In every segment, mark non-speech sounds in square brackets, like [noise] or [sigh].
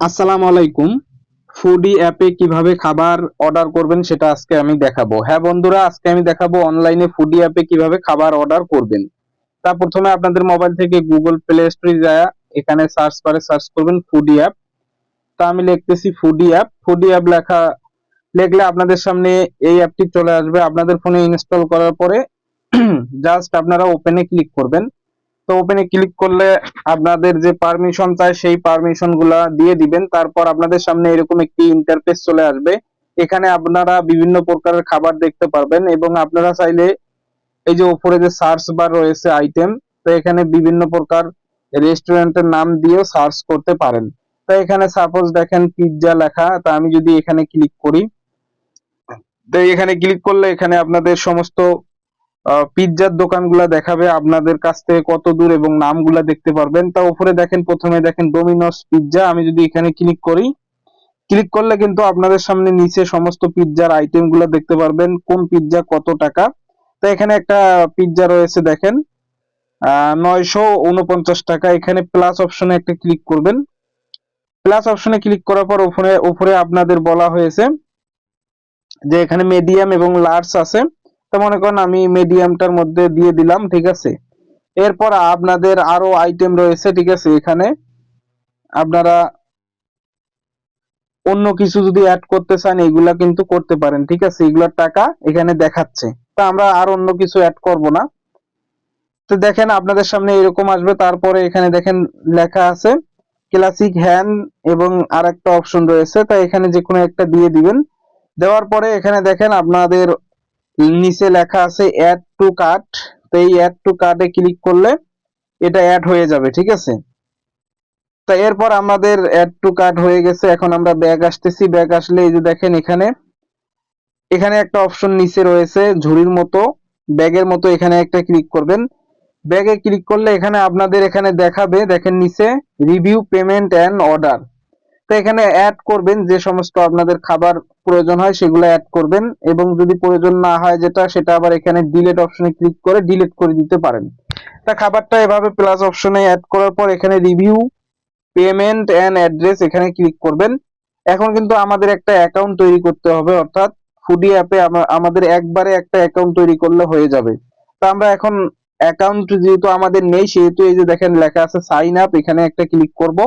আসসালামু আলাইকুম। ফুডি অ্যাপে কীভাবে খাবার অর্ডার করবেন সেটা আজকে আমি দেখাবো। হ্যাঁ বন্ধুরা, আজকে আমি দেখাবো অনলাইনে ফুডি অ্যাপে কীভাবে খাবার অর্ডার করবেন। তা প্রথমে আপনাদের মোবাইল থেকে গুগল প্লে স্টোরে যায়, এখানে সার্চ করে সার্চ করবেন ফুডি অ্যাপ তা আমি লিখতেছি ফুডি অ্যাপ ফুডি অ্যাপ লেখা, লিখলে আপনাদের সামনে এই অ্যাপটি চলে আসবে। আপনাদের ফোনে ইনস্টল করার পরে [clears throat] জাস্ট আপনারা ওপেনে ক্লিক করবেন। তো ওপেনে ক্লিক করলে আপনাদের যে পারমিশন চাই, সেই পারমিশনগুলা দিয়ে দিবেন। তারপর আপনাদের সামনে এরকম একটি ইন্টারফেস চলে আসবে। এখানে আপনারা বিভিন্ন প্রকারের খাবার দেখতে পারবেন এবং আপনারা চাইলে এই যে উপরে যে সার্চ বার রয়েছে আইটেম তো এখানে বিভিন্ন প্রকার রেস্টুরেন্টের নাম দিয়েও সার্চ করতে পারেন। তো এখানে সাপোজ দেখেন পিৎজা লেখা, তা আমি যদি এখানে ক্লিক করি, তো এখানে ক্লিক করলে এখানে আপনাদের সমস্ত পিৎজার দোকানগুলা দেখাবে, আপনাদের কাছ থেকে কত দূর এবং নামগুলা দেখতে পারবেন। তা উপরে দেখেন, প্রথমে দেখেন ডোমিনোস পিৎজা আমি যদি এখানে ক্লিক করি ক্লিক করলে কিন্তু আপনাদের সামনে নিচে সমস্ত পিৎজার আইটেমগুলা দেখতে পারবেন, কোন পিৎজা কত টাকা। তো এখানে একটা পিৎজা রয়েছে, দেখেন নয়শো উনপঞ্চাশ টাকা। এখানে প্লাস অপশনে একটা ক্লিক করবেন। প্লাস অপশনে ক্লিক করার পর উপরে উপরে আপনাদের বলা হয়েছে যে এখানে মিডিয়াম এবং লার্জ আছে। তো মনে করেন আমি মিডিয়ামটার মধ্যে দিয়ে দিলাম, ঠিক আছে? এরপর আপনাদের আরও আইটেম রয়েছে, ঠিক আছে? এখানে আপনারা অন্য কিছু যদি অ্যাড করতে চান, এগুলা কিন্তু করতে পারেন, ঠিক আছে? এগুলার টাকা এখানে দেখাচ্ছে। তা আমরা আর অন্য কিছু অ্যাড করব না। তো দেখেন, আপনাদের সামনে এরকম আসবে। তারপরে এখানে দেখেন লেখা আছে ক্লাসিক হ্যান্ড এবং আর একটা অপশন রয়েছে। তাই এখানে যে কোনো একটা দিয়ে দিবেন। দেওয়ার পরে এখানে দেখেন আপনাদের নিচে লেখা আছে অ্যাড টু কার্ট তো এই অ্যাড টু কার্টে ক্লিক করলে এটা অ্যাড হয়ে যাবে, ঠিক আছে? তো এরপর আমাদের অ্যাড টু কার্ট হয়ে গেছে, এখন আমরা ব্যাগ আসতেছি ব্যাগ আসলে এই যে দেখেন এখানে এখানে একটা অপশন নিচে রয়েছে, ঝুড়ির মতো, ব্যাগের মতো এখানে একটা ক্লিক করবেন। ব্যাগে ক্লিক করলে এখানে আপনাদের এখানে দেখাবে, দেখেন নিচে রিভিউ পেমেন্ট অ্যান্ড অর্ডার তো এখানে অ্যাড করবেন যে সমস্ত আপনাদের খাবার প্রয়োজন হয় সেগুলো অ্যাড করবেন এবং যদি প্রয়োজন না হয় যেটা, সেটা আবার এখানে ডিলেট অপশনে ক্লিক করে ডিলিট করে দিতে পারেন। তা খাবারটা এভাবে প্লাস অপশনে অ্যাড করার পর এখানে রিভিউ পেমেন্ট এন্ড অ্যাড্রেস এখানে ক্লিক করবেন। এখন কিন্তু আমাদের একটা অ্যাকাউন্ট তৈরি করতে হবে, অর্থাৎ ফুডি অ্যাপে আমাদের একবারে একটা অ্যাকাউন্ট তৈরি করলে হয়ে যাবে। তা আমরা এখন অ্যাকাউন্ট যেহেতু আমাদের নেই, সেহেতু এই যে দেখেন লেখা আছে সাইন আপ এখানে একটা ক্লিক করব।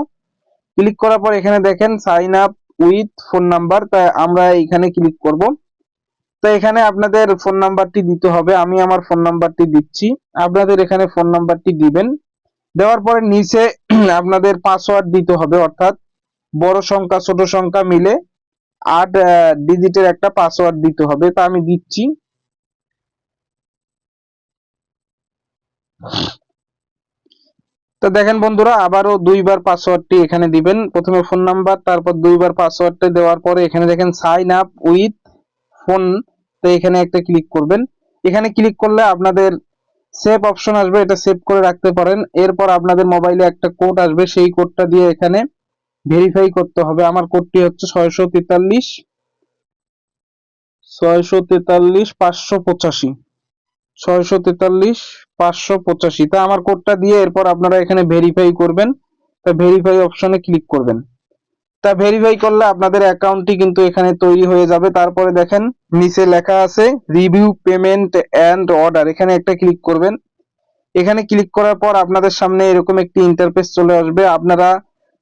ক্লিক করার পর এখানে দেখেন sign up with phone number তাই আমরা এখানে ক্লিক করব। তো এখানে আপনাদের ফোন নাম্বারটি দিতে হবে, আমি আমার ফোন নাম্বারটি দিচ্ছি। আপনাদের এখানে ফোন নাম্বারটি দিবেন। দেওয়ার পরে নিচে [clears throat] আপনাদের পাসওয়ার্ড দিতে হবে, অর্থাৎ বড় সংখ্যা, ছোট সংখ্যা মিলে আট ডিজিটের একটা পাসওয়ার্ড দিতে হবে। তা আমি দিচ্ছি। তো দেখেন বন্ধুরা, আবারও দুইবার পাসওয়ার্ডটি এখানে দিবেন। প্রথমে ফোন নাম্বার, তারপর দুইবার পাসওয়ার্ডটা দেওয়ার পরে এখানে দেখেন সাইন আপ উইথ ফোন। তো এখানে একটা ক্লিক করবেন। এখানে ক্লিক করলে আপনাদের সেভ অপশন আসবে, এটা সেভ করে রাখতে পারেন। এরপর আপনাদের মোবাইলে একটা কোড আসবে, সেই কোডটা দিয়ে এখানে ভেরিফাই করতে হবে। আমার কোডটি হচ্ছে ছয়শো তেতাল্লিশ ছয়শো তেতাল্লিশ পাঁচশো পঁচাশি। ছয়শো তেতাল্লিশ, পাঁচশো পঁচাশি। তা আমার কোডটা দিয়ে এরপর আপনারা এখানে ভেরিফাই করবেন। তা ভেরিফাই অপশনে ক্লিক করবেন। তা ভেরিফাই করলে আপনাদের অ্যাকাউন্টটি কিন্তু এখানে তৈরি হয়ে যাবে। তারপরে দেখেন, নিচে লেখা আছে রিভিউ পেমেন্ট এন্ড অর্ডার এখানে একটা ক্লিক করবেন। এখানে ক্লিক করার পর আপনাদের সামনে এরকম একটি ইন্টারফেস চলে আসবে। আপনারা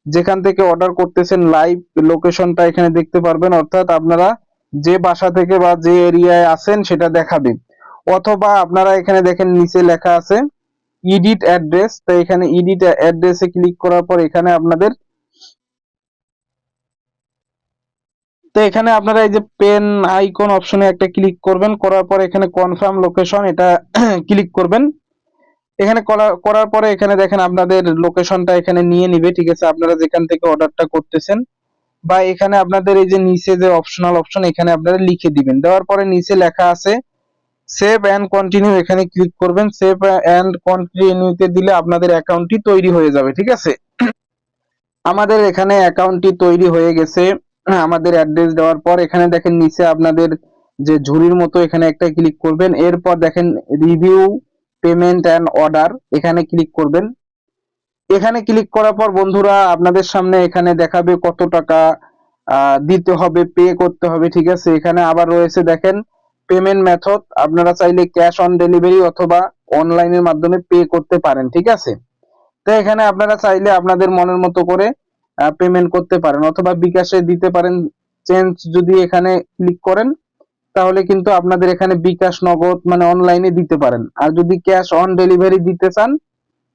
যেখান থেকে অর্ডার করতেছেন লাইভ লোকেশনটা এখানে দেখতে পারবেন। অর্থাৎ আপনারা যে বাসা থেকে বা যে এরিয়ায় আছেন সেটা দেখাবে। অথবা আপনারা এখানে দেখেন নিচে লেখা আছে ইডিট অ্যাড্রেস তো এখানে ইডিট অ্যাড্রেসে ক্লিক করার পর এখানে আপনাদের তো এখানে আপনারা এই যে পেন আইকন অপশনে একটা ক্লিক করবেন, করার পর এখানে কনফার্ম লোকেশন এটা [clears throat] ক্লিক করবেন। এখানে করার পরে এখানে দেখেন আপনাদের লোকেশনটা এখানে নিয়ে নিবে, ঠিক আছে, আপনারা যেখান থেকে অর্ডারটা করতেছেন। বা এখানে আপনাদের এই যে নিচে যে অপশনাল অপশন এখানে আপনারা লিখে দিবেন। দেওয়ার পরে নিচে লেখা আছে সেভ এন্ড কন্টিনিউ এখানে ক্লিক করবেন। সেভ এন্ড কন্টিনিউতে দিলে আপনাদের অ্যাকাউন্টটি তৈরি হয়ে যাবে, ঠিক আছে? আমাদের এখানে অ্যাকাউন্টটি তৈরি হয়ে গেছে। আমাদের অ্যাড্রেস দেওয়ার পর এখানে দেখেন নিচে আপনাদের যে ঝুড়ির মতো এখানে একটা ক্লিক করবেন। এরপর দেখেন রিভিউ পেমেন্ট অ্যান্ড অর্ডার এখানে ক্লিক করবেন। এখানে ক্লিক করার পর বন্ধুরা আপনাদের সামনে এখানে দেখাবে কত টাকা দিতে হবে পে করতে হবে, ঠিক আছে? এখানে আবার রয়েছে দেখেন পেমেন্ট মেথড আপনারা চাইলে ক্যাশ অন ডেলিভারি অথবা অনলাইনের মাধ্যমে পে করতে পারেন, ঠিক আছে? তো এখানে আপনারা চাইলে আপনাদের মনের মতো করে পেমেন্ট করতে পারেন অথবা বিকাশে দিতে পারেন চেঞ্জ যদি এখানে ক্লিক করেন, তাহলে কিন্তু আপনাদের এখানে বিকাশ নগদ মানে অনলাইনে দিতে পারেন। আর যদি ক্যাশ অন ডেলিভারি দিতে চান,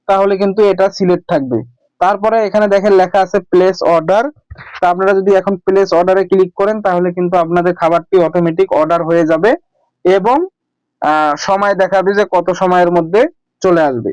তাহলে কিন্তু এটা সিলেক্ট থাকবে। তারপরে এখানে দেখেন লেখা আছে প্লেস অর্ডার তা আপনারা যদি এখন প্লেস অর্ডারে ক্লিক করেন, তাহলে কিন্তু আপনাদের খাবারটি অটোমেটিক অর্ডার হয়ে যাবে। এবং সময় দেখাবে যে কত সময়ের মধ্যে চলে আসবে।